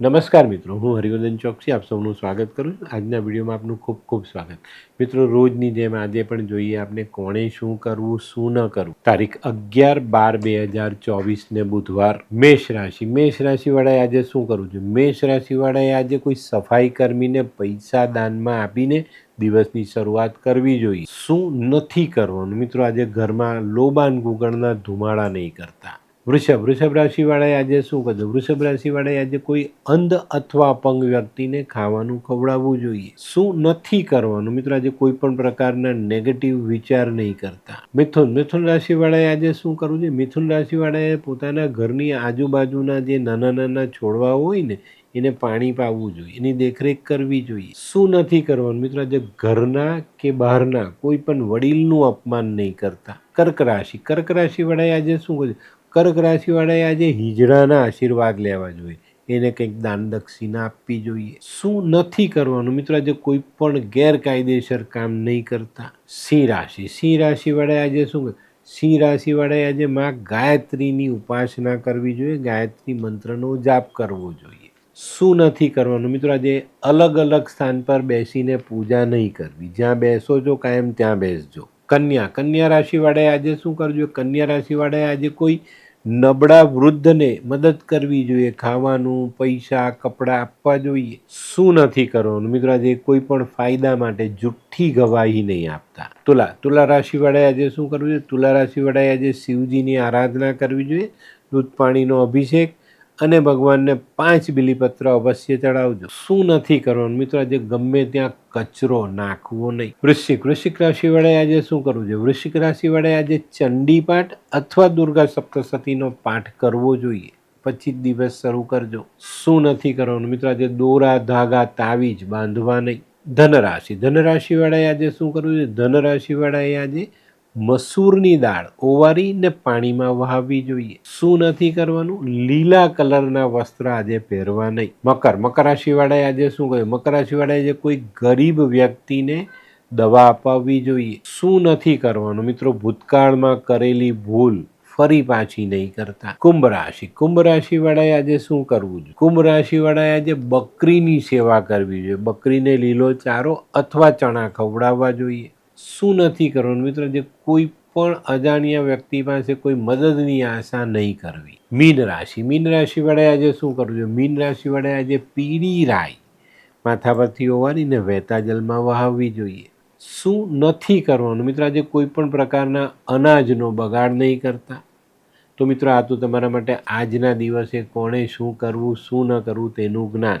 નમસ્કાર મિત્રો, હું હરિવર્ધન ચોકસી, આપ સૌનું સ્વાગત કરું છું. આજના વિડીયોમાં આપનું ખૂબ ખૂબ સ્વાગત. મિત્રો, રોજની જેમ આજે પણ જોઈએ આપણે કોણે શું કરવું, શું ન કરવું. તારીખ અગિયાર બાર બે હજાર ચોવીસને બુધવાર મેષ રાશિ. મેષ રાશિવાળાએ આજે શું કરવું જોઈએ? મેષ રાશિવાળાએ આજે કોઈ સફાઈ કર્મીને પૈસા દાનમાં આપીને દિવસની શરૂઆત કરવી જોઈએ. શું નથી કરવાનું? મિત્રો, આજે ઘરમાં લોબાન ગુગળના ધુમાડા નહીં કરતા. વૃષભ વૃષભ રાશિવાળાએ આજે શું કરવું વૃષભ રાશિવાળાએ આજે કોઈ અંધ અથવા અપંગ વ્યક્તિને ખાવાનું ખવડાવવું જોઈએ. શું નથી કરવાનું? મિત્રો, આજે કોઈ પણ પ્રકારના નેગેટિવ વિચાર નહીં કરતા. મિથુન મિથુન રાશિવાળાએ આજે શું કરવું જોઈએ? મિથુન રાશિવાળાએ પોતાના ઘરની આજુબાજુના જે નાના નાના છોડવા હોય ને, એને પાણી પાવું જોઈએ. એની દેખરેખ કરવી જોઈએ. શું નથી કરવાનું? મિત્રો, આજે ઘરના કે બહારના કોઈ પણ વડીલનું અપમાન નહીં કરતા. કર્ક રાશિ, કર્ક રાશિવાળાએ આજે શું કરવું કર્ક રાશિવાળાએ આજે હિજડાના આશીર્વાદ લેવા જોઈએ. એને કંઈક દાન દક્ષિણા આપવી જોઈએ. શું નથી કરવાનું? મિત્રો, આજે કોઈ પણ ગેરકાયદેસર કામ નહીં કરતા. સિંહ રાશિ. સિંહ રાશિવાળાએ આજે શું સિંહ રાશિવાળાએ આજે માં ગાયત્રીની ઉપાસના કરવી જોઈએ. ગાયત્રી મંત્રનો જાપ કરવો જોઈએ. શું નથી કરવાનું? મિત્રો, આજે અલગ અલગ સ્થાન પર બેસીને પૂજા નહીં કરવી. જ્યાં બેસો છો કાયમ ત્યાં બેસજો. કન્યા. કન્યા રાશિવાળાએ આજે શું કરવું જોઈએ કન્યા રાશિવાળાએ આજે કોઈ નબળા વૃદ્ધને મદદ કરવી જોઈએ. ખાવાનું, પૈસા, કપડાં આપવા જોઈએ. શું નથી કરવાનું? મિત્રો, આજે કોઈ પણ ફાયદા માટે જુઠ્ઠી ગવાહી નહીં આપતા. તુલા તુલા રાશિવાળાએ આજે શું કરવું જોઈએ? તુલા રાશિવાળાએ આજે શિવજીની આરાધના કરવી જોઈએ. દૂધ પાણીનો અભિષેક અને ભગવાનને પાંચ બિલીપત્ર અવશ્ય ચડાવજો. શું નથી કરવાનું? મિત્રો, આજે ગમે ત્યાં કચરો નાખવો નહીં. વૃશ્ચિક વૃશ્ચિક રાશિવાળાએ આજે શું કરવું જોઈએ? વૃશ્ચિક રાશિવાળાએ આજે ચંડી પાઠ અથવા દુર્ગા સપ્તશતીનો પાઠ કરવો જોઈએ. પચીસ દિવસ શરૂ કરજો. શું નથી કરવાનું? મિત્રો, આજે દોરા, ધાગા, તાવીજ બાંધવા નહીં. ધનરાશિ ધનરાશિવાળાએ આજે શું કરવું છે ધનરાશિવાળાએ આજે મસૂરની દાળ ઓવારીને પાણીમાં વહાવવી જોઈએ. શું નથી કરવાનું? લીલા કલરના વસ્ત્ર આજે પહેરવા નહીં. મકર. મકર રાશિવાળાએ આજે શું કહ્યું? મકર રાશિવાળાએ જે કોઈ ગરીબ વ્યક્તિને દવા અપાવવી જોઈએ. શું નથી કરવાનું? મિત્રો, ભૂતકાળમાં કરેલી ભૂલ ફરી પાછી નહીં કરતા. કુંભ રાશિ. કુંભ રાશિવાળાએ આજે શું કરવું જોઈએ? કુંભ રાશિવાળાએ આજે બકરીની સેવા કરવી જોઈએ. બકરીને લીલો ચારો અથવા ચણા ખવડાવવા જોઈએ. શું નથી કરવાનું? મિત્રો, જે કોઈ પણ અજાણ્યા વ્યક્તિ પાસે કોઈ મદદની આશા નહીં કરવી. મીન રાશિ. મીન રાશિવાળાએ આજે શું કરવું જોઈએ? મીન રાશિવાળાએ આજે પીળી રાય માથા પરથી ઓવારીને વહેતા જલમાં વહાવવી જોઈએ. શું નથી કરવાનું? મિત્રો, આજે કોઈ પણ પ્રકારના અનાજનો બગાડ નહીં કરતા. તો મિત્રો, આ તો તમારા માટે આજના દિવસે કોણે શું કરવું, શું ન કરવું તેનું જ્ઞાન.